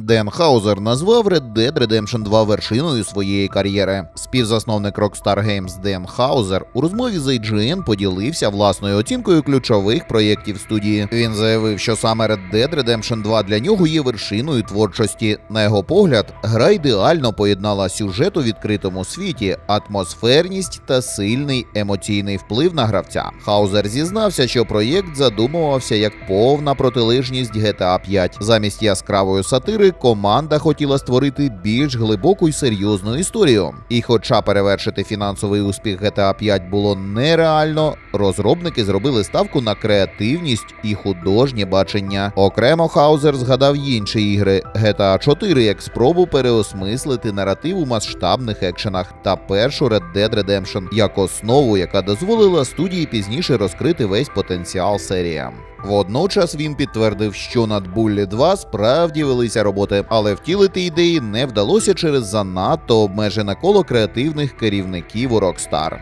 Ден Хаузер назвав Red Dead Redemption 2 вершиною своєї кар'єри. Співзасновник Rockstar Games Ден Хаузер у розмові з IGN поділився власною оцінкою ключових проєктів студії. Він заявив, що саме Red Dead Redemption 2 для нього є вершиною творчості. На його погляд, гра ідеально поєднала сюжет у відкритому світі, атмосферність та сильний емоційний вплив на гравця. Хаузер зізнався, що проєкт задумувався як повна протилежність GTA 5. Замість яскравої сатири команда хотіла створити більш глибоку й серйозну історію. І хоча перевершити фінансовий успіх GTA 5 було нереально, розробники зробили ставку на креативність і художнє бачення. Окремо Хаузер згадав інші ігри GTA 4 як спробу переосмислити наратив у масштабних екшенах та першу Red Dead Redemption як основу, яка дозволила студії пізніше розкрити весь потенціал серії. Водночас він підтвердив, що над Bully 2 справді велися роботи, але втілити ідеї не вдалося через занадто обмежене коло креативних керівників у Rockstar.